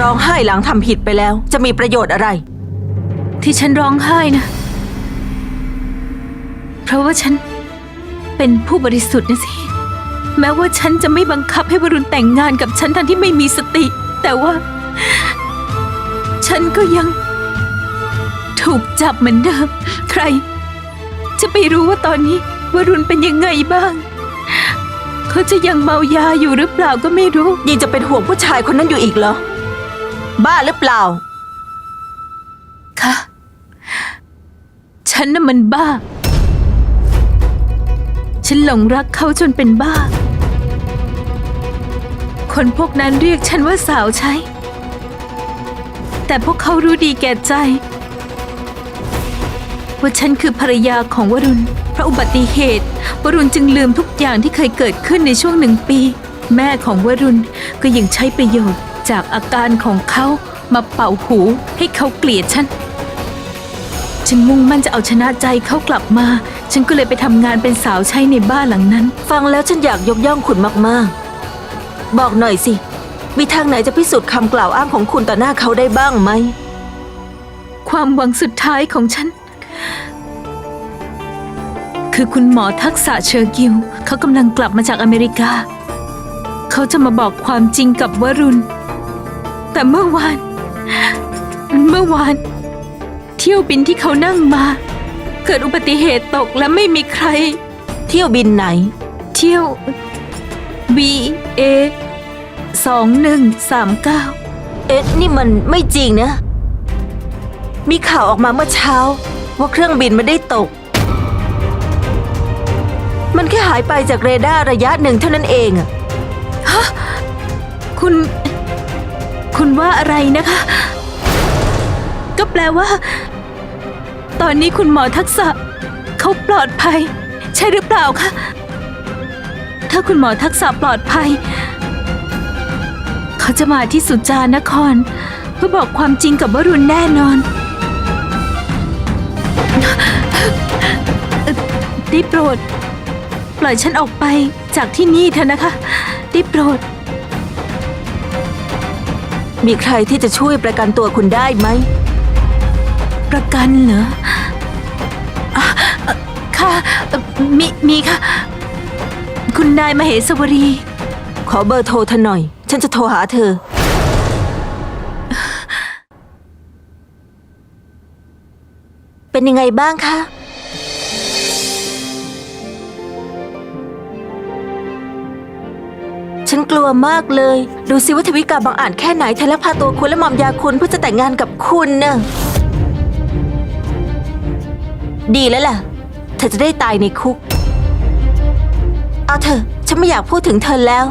ร้องไห้หลังทำผิดไปแล้ว จะมีประโยชน์อะไร ที่ฉันร้องไห้นะ เพราะว่าฉันเป็นผู้บริสุทธิ์นะสิ แม้ว่าฉันจะไม่บังคับให้วรุณแต่งงานกับฉันทั้งที่ไม่มีสติ แต่ว่า ฉันก็ยัง ถูกจับเหมือนเดิม ใคร จะไปรู้ว่าตอนนี้วรุณเป็นยังไงบ้าง เขาจะยังเมายาอยู่หรือเปล่าก็ไม่รู้ ยังจะเป็นห่วงผู้ชายคนนั้นอยู่อีกเหรอ บ้าหรือเปล่า คะฉันน่ะมันบ้า ฉันหลงรักเขาจนเป็นบ้า คนพวกนั้นเรียกฉันว่าสาวใช้ แต่พวกเขารู้ดีแก่ใจ ว่าฉันคือภรรยาของวรุณ เพราะอุบัติเหตุ วรุณจึงลืมทุกอย่างที่เคยเกิดขึ้นในช่วงหนึ่งปี แม่ของวรุณก็ยังใช้ประโยชน์ จากอาการของเขามาเป่าหูให้เขาเกลียดฉัน ฉันมุ่งมั่นจะเอาชนะใจเขากลับมา ฉันก็เลยไปทำงานเป็นสาวใช้ในบ้านหลังนั้น ฟังแล้วฉันอยากยกย่องคุณมากๆ บอกหน่อยสิ มีทางไหนจะพิสูจน์คำกล่าวอ้างของคุณต่อหน้าเขาได้บ้างไหม ความหวังสุดท้ายของฉัน คือคุณหมอทักษะเชอร์กิลเขากำลังกลับมาจากอเมริกา เขาจะมาบอกความจริงกับวรุณ แต่เมื่อวาน เมื่อวาน เที่ยวบินที่เขานั่งมา เกิดอุบัติเหตุตกและไม่มีใคร เที่ยวบินไหน เที่ยว B A สองหนึ่งสามเก้าเอ๊ะนี่มันไม่จริงนะ มีข่าวออกมาเมื่อเช้า ว่าเครื่องบินไม่ได้ตก มันแค่หายไปจากเรดาร์ระยะหนึ่งเท่านั้นเองอะ คุณคุณ ว่าอะไรนะคะ ก็แปลว่า ตอนนี้คุณหมอทักษะ เขาปลอดภัย ใช่หรือเปล่าคะ ถ้าคุณหมอทักษะปลอดภัย เขาจะมาที่สุจานคร เพื่อบอกความจริงกับวรุณแน่นอนได้โปรด ปล่อยฉันออกไปจากที่นี่เถอะนะคะได้โปรด มีใครที่จะช่วยประกันตัวคุณได้ไหม ประกันเหรออะเอ่อค่ะเอ่อมีมีค่ะ คุณนายมเหสวรี ขอเบอร์โทรเธอหน่อย ฉันจะโทรหาเธอ เป็นยังไงบ้างคะ ฉันกลัวมากเลย ดูสิว่าทวิกาบังอ่าจแค่ไหนเธอและพาตัวคุณและหมอมยาคุณเพื่อจะแต่งงานกับคุณเน่ะดีแล้วล่ะ เธอจะได้ตายในคุก เอาเถอะฉันไม่อยากพูดถึงเธอแล้ว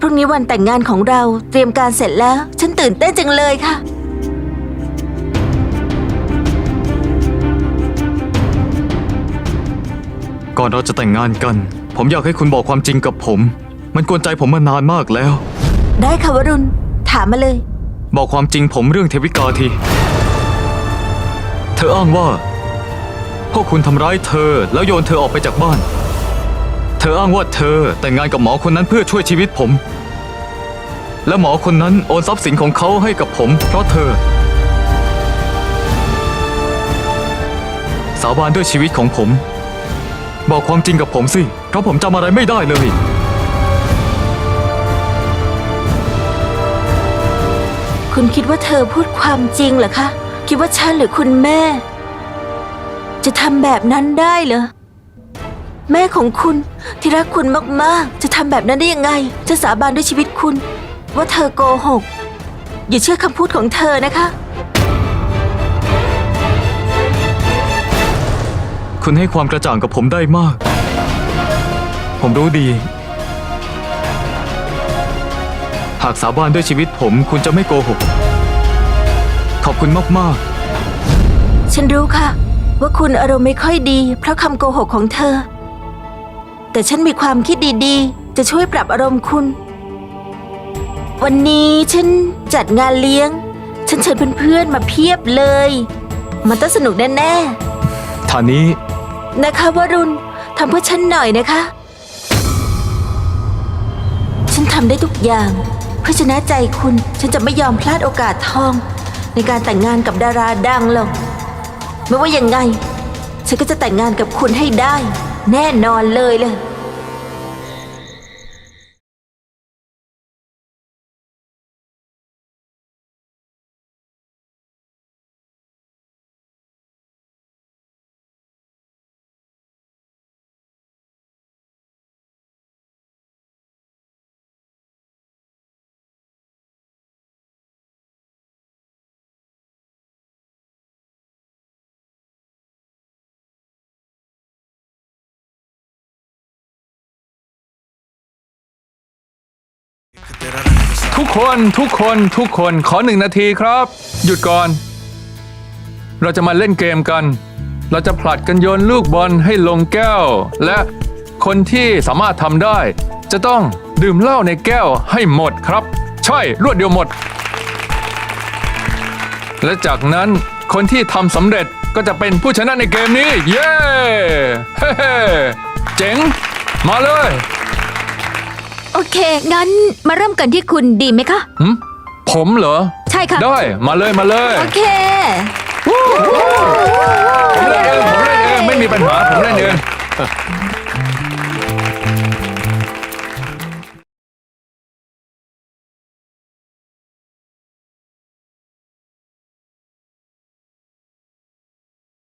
พรุ่งนี้วันแต่งงานของเราเตรียมการเสร็จแล้ว ฉันตื่นเต้นจังเลยค่ะ ก่อนเราจะแต่งงานกัน ผมอยากให้คุณบอกความจริงกับผม มันกวนใจผมมานานมากแล้ว ได้ค่ะวรุณ ถามมาเลย บอกความจริงผมเรื่องเทวิกาที เธออ้างว่า พวกคุณทำร้ายเธอแล้วโยนเธอออกไปจากบ้าน เธออ้างว่าเธอแต่งงานกับหมอคนนั้นเพื่อช่วยชีวิตผม และหมอคนนั้นโอนทรัพย์สินของเขาให้กับผม เพราะเธอ สาบานด้วยชีวิตของผม บอกความจริงกับผมสิ เพราะผมจำอะไรไม่ได้เลย คุณคิดว่าเธอพูดความจริงเหรอคะ คิดว่าฉันหรือคุณแม่ จะทำแบบนั้นได้เหรอ แม่ของคุณที่รักคุณมากๆ จะทำแบบนั้นได้ยังไง จะสาบานด้วยชีวิตคุณ ว่าเธอโกหก อย่าเชื่อคำพูดของเธอนะคะ คุณให้ความกระจ่างกับผมได้มาก ผมรู้ดี หากสาบานด้วยชีวิตผมคุณจะไม่โกหก ขอบคุณมากฉันรู้ค่ะ ว่าคุณอารมณ์ไม่ค่อยดี เพราะคำโกหกของเธอ แต่ฉันมีความคิดดีๆ จะช่วยปรับอารมณ์คุณ วันนี้ฉันจัดงานเลี้ยง ฉันเชิญเพื่อนๆมาเพียบเลย มันต้องสนุกแน่ๆท่านี้ๆนะคะวรุณทำเพื่อฉันหน่อยนะคะ ฉันทำได้ทุกอย่าง เพื่อชนะใจคุณ ฉันจะไม่ยอมพลาดโอกาสทอง ในการแต่งงานกับดาราดังหรอก ไม่ว่ายังไง ฉันก็จะแต่งงานกับคุณให้ได้ แน่นอนเลยเลย ทุกคนทุกคนทุกคนขอหนึ่งนาทีครับ หยุดก่อน เราจะมาเล่นเกมกัน เราจะผลัดกันโยนลูกบอลให้ลงแก้ว และคนที่สามารถทำได้ จะต้องดื่มเหล้าในแก้วให้หมดครับ ใช่รวดเดียวหมด และจากนั้นคนที่ทำสำเร็จก็จะเป็นผู้ชนะในเกมนี้ เย้เฮ้เจ๋ง มาเลย โอเค งั้นมาเริ่มกันที่คุณดีไหมคะผมเหรอ ใช่ค่ะ ได้มาเลยมาเลยโอเคผมเล่นเองผมเล่นเองไม่มีปัญหาผมเล่นเอง